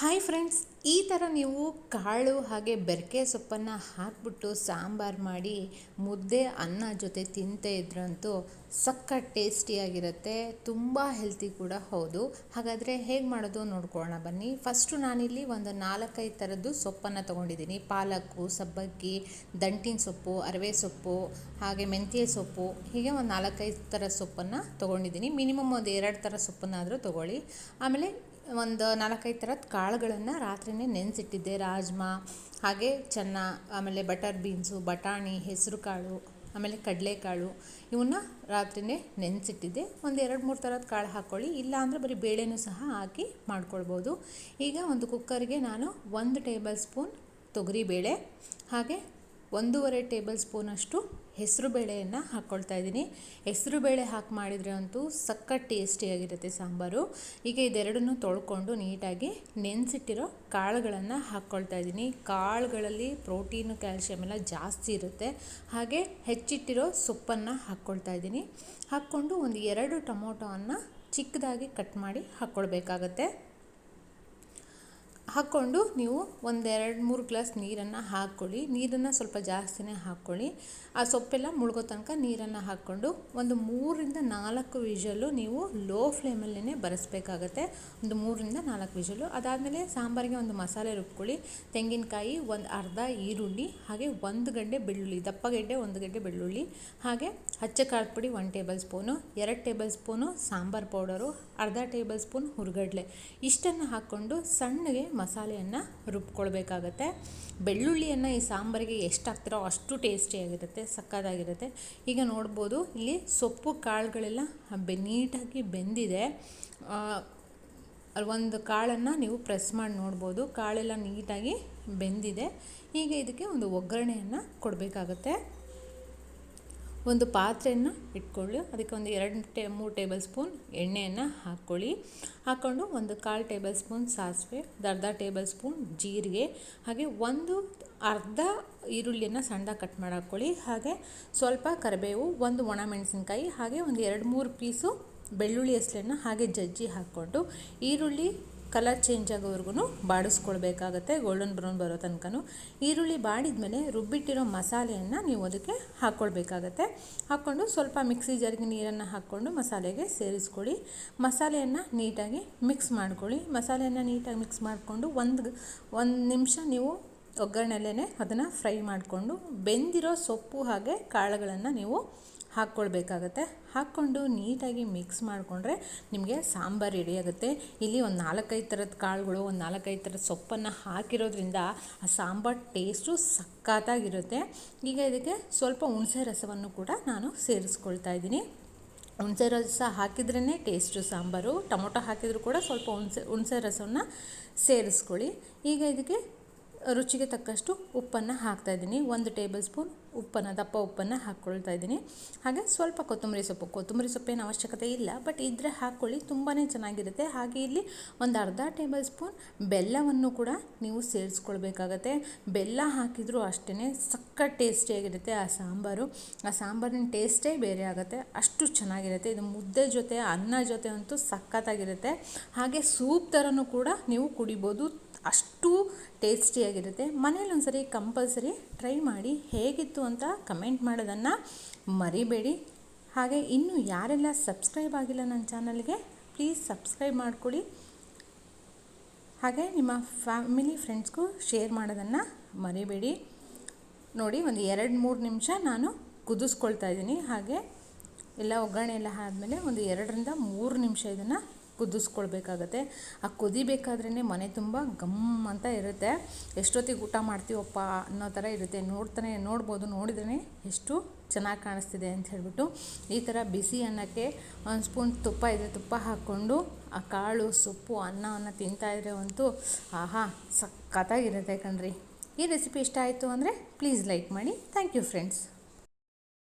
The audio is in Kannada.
ಹಾಯ್ ಫ್ರೆಂಡ್ಸ್ ಈ ಥರ ನೀವು ಕಾಳು ಹಾಗೆ ಬೆರಕೆ ಸೊಪ್ಪನ್ನು ಹಾಕ್ಬಿಟ್ಟು ಸಾಂಬಾರು ಮಾಡಿ ಮುದ್ದೆ, ಅನ್ನ ಜೊತೆ ತಿಂತೇ ಇದ್ರಂತೂ ಸಕ್ಕ ಟೇಸ್ಟಿಯಾಗಿರುತ್ತೆ ತುಂಬ ಹೆಲ್ತಿ ಕೂಡ ಹೌದು. ಹಾಗಾದರೆ ಹೇಗೆ ಮಾಡೋದು ನೋಡ್ಕೊಳ್ಳೋಣ ಬನ್ನಿ. ಫಸ್ಟು ನಾನಿಲ್ಲಿ ಒಂದು ನಾಲ್ಕೈದು ಥರದ್ದು ಸೊಪ್ಪನ್ನು ತೊಗೊಂಡಿದ್ದೀನಿ. ಪಾಲಕ್ಕು, ಸಬ್ಬಕ್ಕಿ, ದಂಟಿನ ಸೊಪ್ಪು, ಅರವೆ ಸೊಪ್ಪು, ಹಾಗೆ ಮೆಂತ್ಯ ಸೊಪ್ಪು, ಹೀಗೆ ಒಂದು ನಾಲ್ಕೈದು ಥರ ಸೊಪ್ಪನ್ನು ತೊಗೊಂಡಿದ್ದೀನಿ. ಮಿನಿಮಮ್ ಒಂದು ಎರಡು ಥರ ಸೊಪ್ಪನ್ನಾದರೂ ತೊಗೊಳ್ಳಿ. ಆಮೇಲೆ ಒಂದು ನಾಲ್ಕೈದು ಥರದ ಕಾಳುಗಳನ್ನು ರಾತ್ರಿಯೇ ನೆನೆಸಿಟ್ಟಿದ್ದೆ. ರಾಜ್ಮಾ, ಹಾಗೆ ಚೆನ್ನ, ಆಮೇಲೆ ಬಟರ್ ಬೀನ್ಸು, ಬಟಾಣಿ, ಹೆಸರು ಕಾಳು, ಆಮೇಲೆ ಕಡಲೆಕಾಳು, ಇವನ್ನ ರಾತ್ರಿಯೇ ನೆನೆಸಿಟ್ಟಿದ್ದೆ. ಒಂದು ಎರಡು ಮೂರು ಥರದ ಕಾಳು ಹಾಕ್ಕೊಳ್ಳಿ. ಇಲ್ಲ ಅಂದರೆ ಬರೀ ಬೇಳೆನೂ ಸಹ ಹಾಕಿ ಮಾಡ್ಕೊಳ್ಬೋದು. ಈಗ ಒಂದು ಕುಕ್ಕರ್ಗೆ ನಾನು ಒಂದು ಟೇಬಲ್ ಸ್ಪೂನ್ ತೊಗರಿಬೇಳೆ, ಹಾಗೆ ಒಂದೂವರೆ ಟೇಬಲ್ ಸ್ಪೂನಷ್ಟು ಹೆಸರು ಬೇಳೆಯನ್ನು ಹಾಕ್ಕೊಳ್ತಾ ಇದ್ದೀನಿ. ಹೆಸರು ಬೇಳೆ ಹಾಕಿ ಮಾಡಿದರೆ ಅಂತೂ ಸಕ್ಕ ಟೇಸ್ಟಿಯಾಗಿರುತ್ತೆ ಸಾಂಬಾರು. ಈಗ ಇದೆರಡನ್ನು ತೊಳ್ಕೊಂಡು ನೀಟಾಗಿ ನೆನೆಸಿಟ್ಟಿರೋ ಕಾಳುಗಳನ್ನು ಹಾಕ್ಕೊಳ್ತಾ ಇದ್ದೀನಿ. ಕಾಳುಗಳಲ್ಲಿ ಪ್ರೋಟೀನು ಕ್ಯಾಲ್ಶಿಯಮ್ ಎಲ್ಲ ಜಾಸ್ತಿ ಇರುತ್ತೆ. ಹಾಗೆ ಹೆಚ್ಚಿಟ್ಟಿರೋ ಸೊಪ್ಪನ್ನು ಹಾಕ್ಕೊಳ್ತಾ ಇದ್ದೀನಿ. ಹಾಕ್ಕೊಂಡು ಒಂದು ಎರಡು ಟೊಮೊಟೊವನ್ನು ಚಿಕ್ಕದಾಗಿ ಕಟ್ ಮಾಡಿ ಹಾಕ್ಕೊಳ್ಬೇಕಾಗತ್ತೆ ಹಾಕ್ಕೊಂಡು ನೀವು ಒಂದೆರಡು ಮೂರು ಗ್ಲಾಸ್ ನೀರನ್ನು ಹಾಕ್ಕೊಳ್ಳಿ. ನೀರನ್ನು ಸ್ವಲ್ಪ ಜಾಸ್ತಿನೇ ಹಾಕ್ಕೊಳ್ಳಿ. ಆ ಸೊಪ್ಪೆಲ್ಲ ಮುಳುಗೋ ತನಕ ನೀರನ್ನು ಹಾಕ್ಕೊಂಡು ಒಂದು ಮೂರರಿಂದ ನಾಲ್ಕು ವಿಷಲು ನೀವು ಲೋ ಫ್ಲೇಮಲ್ಲೇ ಬರೆಸ್ಬೇಕಾಗತ್ತೆ. ಒಂದು ಮೂರರಿಂದ ನಾಲ್ಕು ವಿಷಲು ಅದಾದಮೇಲೆ ಸಾಂಬಾರಿಗೆ ಒಂದು ಮಸಾಲೆ ರುಬ್ಕೊಳ್ಳಿ. ತೆಂಗಿನಕಾಯಿ ಒಂದು ಅರ್ಧ ಈರುಳ್ಳಿ, ಹಾಗೆ ಒಂದು ಗಡ್ಡೆ ಬೆಳ್ಳುಳ್ಳಿ ದಪ್ಪಗೆಡ್ಡೆ ಒಂದು ಗಡ್ಡೆ ಬೆಳ್ಳುಳ್ಳಿ, ಹಾಗೆ ಹಚ್ಚ ಖಾರದ ಪುಡಿ ಒನ್ ಟೇಬಲ್ ಸ್ಪೂನು, ಎರಡು ಟೇಬಲ್ ಸ್ಪೂನು ಸಾಂಬಾರು ಪೌಡರು, ಅರ್ಧ ಟೇಬಲ್ ಸ್ಪೂನ್ ಹುರ್ಗಡ್ಲೆ. ಇಷ್ಟನ್ನು ಹಾಕ್ಕೊಂಡು ಸಣ್ಣಗೆ ಮಸಾಲೆಯನ್ನು ರುಬ್ಕೊಳ್ಬೇಕಾಗತ್ತೆ. ಬೆಳ್ಳುಳ್ಳಿಯನ್ನು ಈ ಸಾಂಬಾರಿಗೆ ಎಷ್ಟು ಹಾಕ್ತಿರೋ ಅಷ್ಟು ಟೇಸ್ಟಿಯಾಗಿರುತ್ತೆ ಸಕ್ಕತ್ತಾಗಿರುತ್ತೆ. ಈಗ ನೋಡ್ಬೋದು, ಇಲ್ಲಿ ಸೊಪ್ಪು ಕಾಳುಗಳೆಲ್ಲ ಬೆ, ನೀಟಾಗಿ ಬೆಂದಿದೆ. ಒಂದು ಕಾಳನ್ನು ನೀವು ಪ್ರೆಸ್ ಮಾಡಿ ನೋಡ್ಬೋದು. ಕಾಳೆಲ್ಲ ನೀಟಾಗಿ ಬೆಂದಿದೆ. ಈಗ ಇದಕ್ಕೆ ಒಂದು ಒಗ್ಗರಣೆಯನ್ನು ಕೊಡಬೇಕಾಗತ್ತೆ. ಒಂದು ಪಾತ್ರೆಯನ್ನು ಇಟ್ಕೊಳ್ಳಿ. ಅದಕ್ಕೆ ಒಂದು ಎರಡು ಟೇ, ಮೂರು ಟೇಬಲ್ ಸ್ಪೂನ್ ಎಣ್ಣೆಯನ್ನು ಹಾಕ್ಕೊಳ್ಳಿ. ಹಾಕ್ಕೊಂಡು ಒಂದು ಕಾಲು ಟೇಬಲ್ ಸ್ಪೂನ್ ಸಾಸಿವೆ ಅರ್ಧ ಟೇಬಲ್ ಸ್ಪೂನ್ ಜೀರಿಗೆ, ಹಾಗೆ ಒಂದು ಅರ್ಧ ಈರುಳ್ಳಿಯನ್ನು ಸಣ್ಣದಾಗಿ ಕಟ್ ಮಾಡಿ ಹಾಕ್ಕೊಳ್ಳಿ. ಹಾಗೆ ಸ್ವಲ್ಪ ಕರಿಬೇವು, ಒಂದು ಒಣಮೆಣಸಿನ್ಕಾಯಿ ಹಾಗೆ ಒಂದು ಎರಡು ಮೂರು ಪೀಸು ಬೆಳ್ಳುಳ್ಳಿ ಹೆಸಲನ್ನು ಹಾಗೆ ಜಜ್ಜಿ ಹಾಕ್ಕೊಂಡು ಈರುಳ್ಳಿ ಕಲರ್ ಚೇಂಜ್ ಆಗೋವರೆಗೂ ಬಾಡಿಸ್ಕೊಳ್ಬೇಕಾಗತ್ತೆ ಗೋಲ್ಡನ್ ಬ್ರೌನ್ ಬರೋ ತನಕ ಈರುಳ್ಳಿ ಬಾಡಿದ ರುಬ್ಬಿಟ್ಟಿರೋ ಮಸಾಲೆಯನ್ನು ನೀವು ಅದಕ್ಕೆ ಹಾಕ್ಕೊಳ್ಬೇಕಾಗತ್ತೆ. ಹಾಕ್ಕೊಂಡು ಸ್ವಲ್ಪ ಮಿಕ್ಸಿ ಜಾರಿಗೆ ನೀರನ್ನು ಹಾಕ್ಕೊಂಡು ಮಸಾಲೆಗೆ ಸೇರಿಸ್ಕೊಳ್ಳಿ. ಮಸಾಲೆಯನ್ನು ನೀಟಾಗಿ ಮಿಕ್ಸ್ ಮಾಡ್ಕೊಳ್ಳಿ. ಮಸಾಲೆಯನ್ನು ನೀಟಾಗಿ ಮಿಕ್ಸ್ ಮಾಡಿಕೊಂಡು ಒಂದು ಒಂದು ನಿಮಿಷ ನೀವು ಒಗ್ಗರಣೆಲೇ ಅದನ್ನು ಫ್ರೈ ಮಾಡಿಕೊಂಡು, ಬೆಂದಿರೋ ಸೊಪ್ಪು ಹಾಗೆ ಕಾಳುಗಳನ್ನು ನೀವು ಹಾಕ್ಕೊಳ್ಬೇಕಾಗತ್ತೆ. ಹಾಕ್ಕೊಂಡು ನೀಟಾಗಿ ಮಿಕ್ಸ್ ಮಾಡಿಕೊಂಡ್ರೆ ನಿಮಗೆ ಸಾಂಬಾರು ರೆಡಿಯಾಗುತ್ತೆ ಇಲ್ಲಿ ಒಂದು ನಾಲ್ಕೈದು ಥರದ ಕಾಳುಗಳು, ಒಂದು ನಾಲ್ಕೈದು ಥರದ ಸೊಪ್ಪನ್ನು ಹಾಕಿರೋದ್ರಿಂದ ಆ ಸಾಂಬಾರು ಟೇಸ್ಟು ಸಕ್ಕತ್ತಾಗಿರುತ್ತೆ ಈಗ ಇದಕ್ಕೆ ಸ್ವಲ್ಪ ಹುಣಸೆ ರಸವನ್ನು ಕೂಡ ನಾನು ಸೇರಿಸ್ಕೊಳ್ತಾ ಇದ್ದೀನಿ. ಹುಣಸೆ ರಸ ಹಾಕಿದ್ರೇ ಟೇಸ್ಟು ಸಾಂಬಾರು, ಟೊಮೊಟೊ ಹಾಕಿದರೂ ಕೂಡ ಸ್ವಲ್ಪ ಹುಣಸೆ ಹುಣಸೆ ರಸವನ್ನು ಸೇರಿಸ್ಕೊಳ್ಳಿ. ಈಗ ಇದಕ್ಕೆ ರುಚಿಗೆ ತಕ್ಕಷ್ಟು ಉಪ್ಪನ್ನು ಹಾಕ್ತಾಯಿದ್ದೀನಿ ಒಂದು ಟೇಬಲ್ ಸ್ಪೂನ್ ಉಪ್ಪನ್ನು, ದಪ್ಪ ಉಪ್ಪನ್ನು ಹಾಕ್ಕೊಳ್ತಾ ಇದ್ದೀನಿ. ಹಾಗೆ ಸ್ವಲ್ಪ ಕೊತ್ತಂಬರಿ ಸೊಪ್ಪು, ಕೊತ್ತಂಬರಿ ಸೊಪ್ಪೇನು ಅವಶ್ಯಕತೆ ಇಲ್ಲ ಬಟ್ ಇದ್ದರೆ ಹಾಕ್ಕೊಳ್ಳಿ ತುಂಬಾ ಚೆನ್ನಾಗಿರುತ್ತೆ. ಹಾಗೆ ಇಲ್ಲಿ ಒಂದು ಅರ್ಧ ಟೇಬಲ್ ಸ್ಪೂನ್ ಬೆಲ್ಲವನ್ನು ಕೂಡ ನೀವು ಸೇರಿಸ್ಕೊಳ್ಬೇಕಾಗತ್ತೆ. ಬೆಲ್ಲ ಹಾಕಿದರೂ ಅಷ್ಟೇ ಸಕ್ಕ ಟೇಸ್ಟಿಯಾಗಿರುತ್ತೆ ಆ ಸಾಂಬಾರು. ಆ ಸಾಂಬಾರಿನ ಟೇಸ್ಟೇ ಬೇರೆ ಆಗುತ್ತೆ. ಅಷ್ಟು ಚೆನ್ನಾಗಿರುತ್ತೆ. ಇದು ಮುದ್ದೆ ಜೊತೆ, ಅನ್ನ ಜೊತೆ ಅಂತೂ ಸಕ್ಕತ್ತಾಗಿರುತ್ತೆ ಹಾಗೆ ಸೂಪ್ ಥರನೂ ಕೂಡ ನೀವು ಕುಡಿಬೋದು. ಅಷ್ಟು ಟೇಸ್ಟಿಯಾಗಿರುತ್ತೆ. ಮನೇಲಿ ಒಂದ್ಸರಿ ಕಂಪಲ್ಸರಿ ಟ್ರೈ ಮಾಡಿ ಹೇಗಿತ್ತು ಅಂತ ಕಮೆಂಟ್ ಮಾಡೋದನ್ನು ಮರಿಬೇಡಿ. ಹಾಗೆ ಇನ್ನೂ ಯಾರೆಲ್ಲ ಸಬ್ಸ್ಕ್ರೈಬ್ ಆಗಿಲ್ಲ ನನ್ನ ಚಾನಲ್ಗೆ, ಪ್ಲೀಸ್ ಸಬ್ಸ್ಕ್ರೈಬ್ ಮಾಡ್ಕೊಳ್ಳಿ ಹಾಗೆ ನಿಮ್ಮ ಫ್ಯಾಮಿಲಿ ಫ್ರೆಂಡ್ಸ್ಗೂ ಶೇರ್ ಮಾಡೋದನ್ನು ಮರಿಬೇಡಿ. ನೋಡಿ, ಒಂದು ಎರಡು ಮೂರು ನಿಮಿಷ ನಾನು ಕುದಿಸ್ಕೊಳ್ತಾ ಇದ್ದೀನಿ. ಹಾಗೆ ಎಲ್ಲ ಒಗ್ಗರಣೆ ಎಲ್ಲ ಆದಮೇಲೆ ಒಂದು ಎರಡರಿಂದ ಮೂರು ನಿಮಿಷ ಇದನ್ನು ಕುದಿಸ್ಕೊಳ್ಬೇಕಾಗತ್ತೆ. ಆ ಕುದಿಬೇಕಾದ್ರೇ ಮನೆ ತುಂಬ ಗಮ್ ಅಂತ ಇರುತ್ತೆ. ಎಷ್ಟೊತ್ತಿಗೆ ಊಟ ಮಾಡ್ತೀವಪ್ಪ ಅನ್ನೋ ಥರ ಇರುತ್ತೆ. ನೋಡ್ತಾನೆ, ನೋಡ್ಬೋದು ನೋಡಿದ್ರೆ ಎಷ್ಟು ಚೆನ್ನಾಗಿ ಕಾಣಿಸ್ತಿದೆ ಅಂತ ಹೇಳ್ಬಿಟ್ಟು ಈ ಥರ ಬಿಸಿ ಅನ್ನಕ್ಕೆ ಒಂದು ಸ್ಪೂನ್ ತುಪ್ಪ ಇದೆ ತುಪ್ಪ ಹಾಕ್ಕೊಂಡು, ಆ ಕಾಳು, ಸೊಪ್ಪು ಅನ್ನವನ್ನು ತಿಂತಾಯಿದ್ರೆ ಅಂತೂ ಆಹಾ, ಸಖತ್ತಾಗಿರುತ್ತೆ ಕಣ್ರಿ. ಈ ರೆಸಿಪಿ ಇಷ್ಟ ಆಯಿತು ಅಂದರೆ ಪ್ಲೀಸ್ ಲೈಕ್ ಮಾಡಿ. Thank you friends.